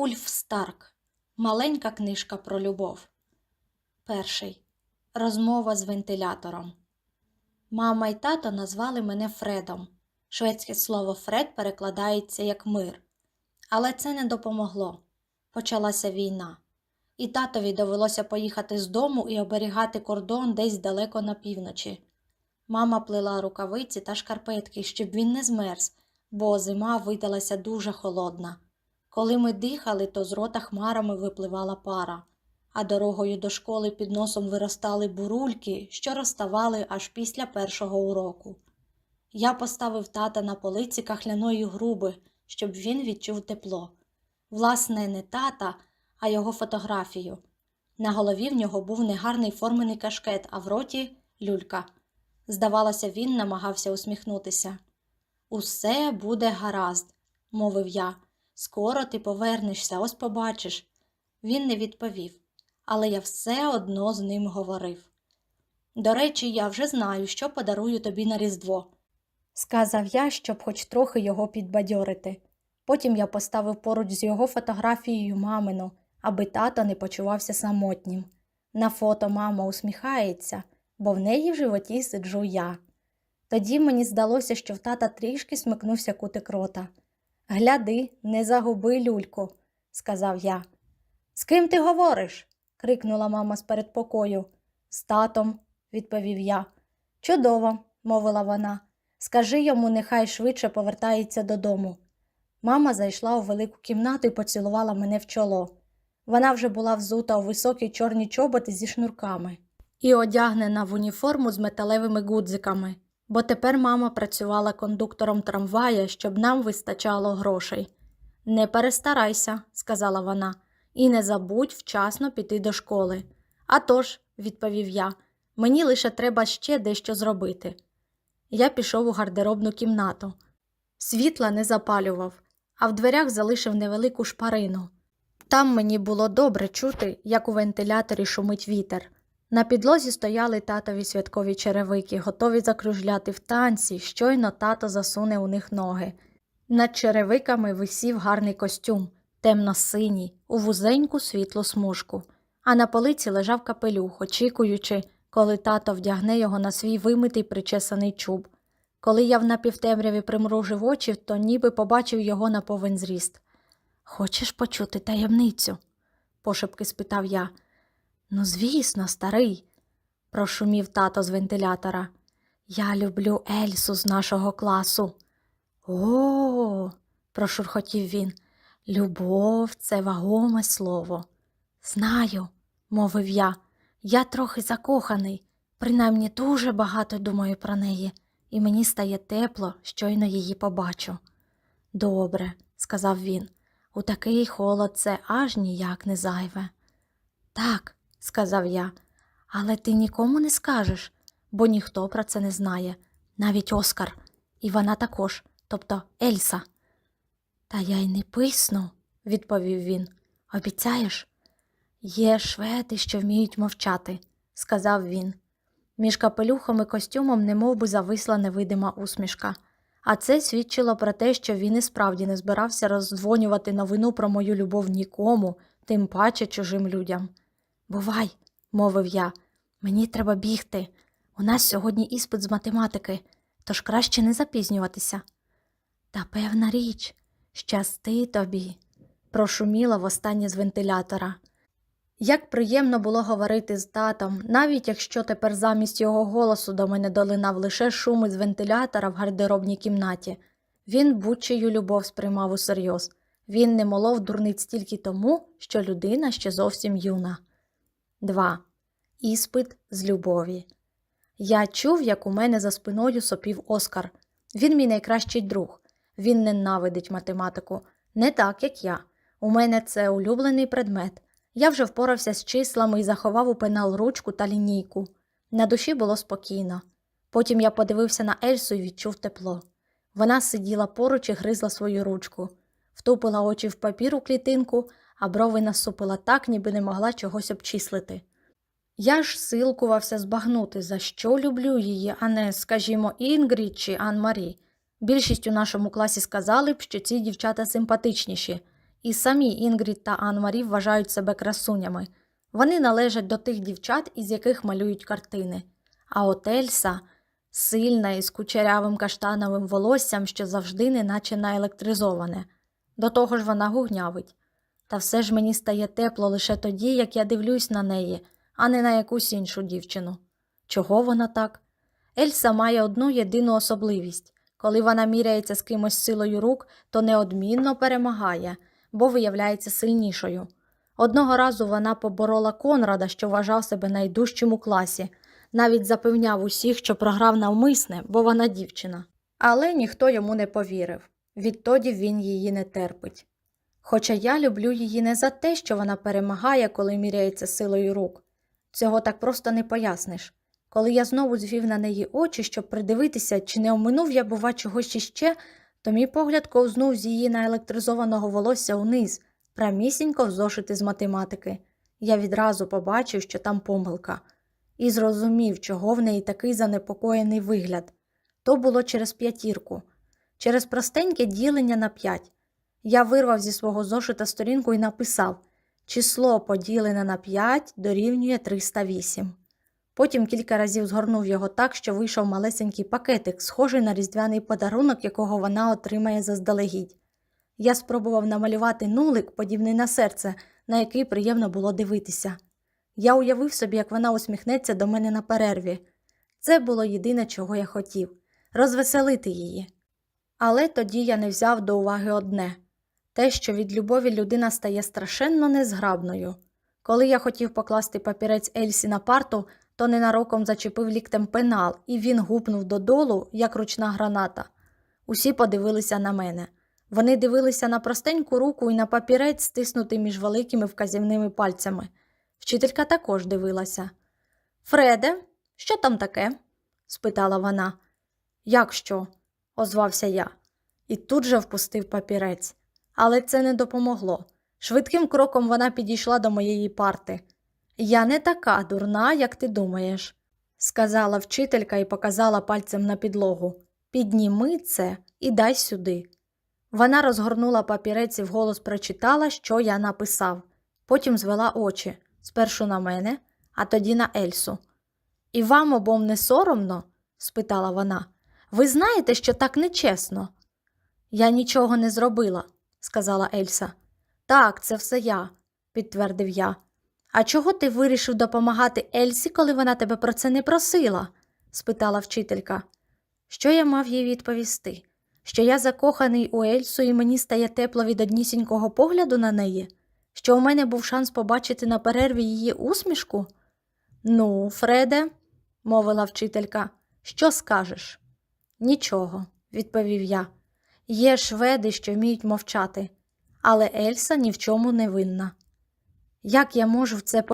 Ульф Старк. Маленька книжка про любов. Перший. Розмова з вентилятором. Мама й тато назвали мене Фредом. Шведське слово Фред перекладається як мир. Але це не допомогло. Почалася війна. І татові довелося поїхати з дому і оберігати кордон десь далеко на півночі. Мама плела рукавиці та шкарпетки, щоб він не змерз, бо зима видалася дуже холодна. Коли ми дихали, то з рота хмарами випливала пара, а дорогою до школи під носом виростали бурульки, що розставали аж після першого уроку. Я поставив тата на полиці кахляної груби, щоб він відчув тепло. Власне, не тата, а його фотографію. На голові в нього був негарний формений кашкет, а в роті люлька. Здавалося, він намагався усміхнутися. Усе буде гаразд, мовив я. Скоро ти повернешся, ось побачиш. Він не відповів, але я все одно з ним говорив. До речі, я вже знаю, що подарую тобі на Різдво, сказав я, щоб хоч трохи його підбадьорити. Потім я поставив поруч з його фотографією мамину, аби тато не почувався самотнім. На фото мама усміхається, бо в неї в животі сиджу я. Тоді мені здалося, що в тата трішки смикнувся кутик рота. Гляди, не загуби люльку, сказав я. З ким ти говориш? крикнула мама з передпокою. З татом, відповів я. Чудово, мовила вона. Скажи йому, нехай швидше повертається додому. Мама зайшла у велику кімнату і поцілувала мене в чоло. Вона вже була взута у високі чорні чоботи зі шнурками і одягнена в уніформу з металевими гудзиками, бо тепер мама працювала кондуктором трамвая, щоб нам вистачало грошей. Не перестарайся, сказала вона, і не забудь вчасно піти до школи. «А тож», – відповів я, мені лише треба ще дещо зробити. Я пішов у гардеробну кімнату. Світла не запалював, а в дверях залишив невелику шпарину. Там мені було добре чути, як у вентиляторі шумить вітер. На підлозі стояли татові святкові черевики, готові закружляти в танці, щойно тато засуне у них ноги. Над черевиками висів гарний костюм, темно-синій, у вузеньку світлу смужку, а на полиці лежав капелюх, очікуючи, коли тато вдягне його на свій вимитий причесаний чуб. Коли я в напівтемряві примружив очі, то ніби побачив його на повен зріст. Хочеш почути таємницю? пошепки спитав я. Ну, звісно, старий, прошумів тато з вентилятора. Я люблю Ельсу з нашого класу. О, прошурхотів він. Любов це вагоме слово. Знаю, мовив я. Я трохи закоханий, принаймні дуже багато думаю про неї, і мені стає тепло, щойно її побачу. Добре, сказав він, у такий холод це аж ніяк не зайве. Так, сказав я, але ти нікому не скажеш, бо ніхто про це не знає, навіть Оскар, і вона також, тобто Ельса. Та я й не писну, відповів він. Обіцяєш? Є шведи, що вміють мовчати, сказав він. Між капелюхом і костюмом немов би зависла невидима усмішка, а це свідчило про те, що він і справді не збирався роздзвонювати новину про мою любов нікому, тим паче чужим людям. Бувай, мовив я, мені треба бігти. У нас сьогодні іспит з математики, тож краще не запізнюватися. Та певна річ, щасти тобі, прошуміла востаннє з вентилятора. Як приємно було говорити з татом, навіть якщо тепер замість його голосу до мене долинав лише шум із вентилятора в гардеробній кімнаті, він будь-чию любов сприймав усерйоз. Він не молов дурниць тільки тому, що людина ще зовсім юна. 2. Іспит з любові. Я чув, як у мене за спиною сопів Оскар. Він мій найкращий друг. Він ненавидить математику. Не так, як я. У мене це улюблений предмет. Я вже впорався з числами і заховав у пенал ручку та лінійку. На душі було спокійно. Потім я подивився на Ельсу і відчув тепло. Вона сиділа поруч і гризла свою ручку, втупила очі в папір у клітинку, а брови насупила так, ніби не могла чогось обчислити. Я ж силкувався збагнути, за що люблю її, а не, скажімо, Інгрід чи Ан Марі. Більшість у нашому класі сказали б, що ці дівчата симпатичніші, І самі Інгрід та Анмарі вважають себе красунями. Вони належать до тих дівчат, із яких малюють картини. А от Ельса сильна і з кучерявим каштановим волоссям, що завжди неначе наелектризоване. До того ж вона гугнявить. Та все ж мені стає тепло лише тоді, як я дивлюсь на неї, а не на якусь іншу дівчину. Чого вона так? Ельса має одну єдину особливість. Коли вона міряється з кимось силою рук, то неодмінно перемагає, бо виявляється сильнішою. Одного разу вона поборола Конрада, що вважав себе найдужчим у класі, навіть запевняв усіх, що програв навмисне, бо вона дівчина. Але ніхто йому не повірив. Відтоді він її не терпить. Хоча я люблю її не за те, що вона перемагає, коли міряється силою рук. Цього так просто не поясниш. Коли я знову звів на неї очі, щоб придивитися, чи не оминув я, бува, чогось іще, то мій погляд ковзнув з її наелектризованого волосся униз, прямісінько в зошити з математики. Я відразу побачив, що там помилка, і зрозумів, чого в неї такий занепокоєний вигляд. То було через п'ятірку, через простеньке ділення на п'ять. Я вирвав зі свого зошита сторінку і написав число поділене на 5 дорівнює 308. Потім кілька разів згорнув його так, що вийшов малесенький пакетик, схожий на різдвяний подарунок, якого вона отримає заздалегідь. Я спробував намалювати нулик, подібний на серце, на який приємно було дивитися. Я уявив собі, як вона усміхнеться до мене на перерві. Це було єдине, чого я хотів розвеселити її. Але тоді я не взяв до уваги одне те, що від любові людина стає страшенно незграбною. Коли я хотів покласти папірець Ельсі на парту, то ненароком зачепив ліктем пенал, і він гупнув додолу, як ручна граната. Усі подивилися на мене. Вони дивилися на простеньку руку і на папірець, стиснутий між великими вказівними пальцями. Вчителька також дивилася. Фреде, що там таке? спитала вона. Як що? озвався я. І тут же впустив папірець. Але це не допомогло. Швидким кроком вона підійшла до моєї парти. Я не така дурна, як ти думаєш, сказала вчителька і показала пальцем на підлогу. Підніми це і дай сюди. Вона розгорнула папірець і вголос прочитала, що я написав. Потім звела очі спершу на мене, а тоді на Ельсу. І вам обом не соромно? спитала вона. Ви знаєте, що так нечесно? Я нічого не зробила, сказала Ельса. Так, це все я, підтвердив я. А чого ти вирішив допомагати Ельсі, коли вона тебе про це не просила? спитала вчителька. Що я мав їй відповісти? Що я закоханий у Ельсу і мені стає тепло від однісінького погляду на неї? Що у мене був шанс побачити на перерві її усмішку? Ну, Фреде, мовила вчителька, що скажеш? Нічого, відповів я. Є шведи, що вміють мовчати, але Ельса ні в чому не винна. Як я можу в це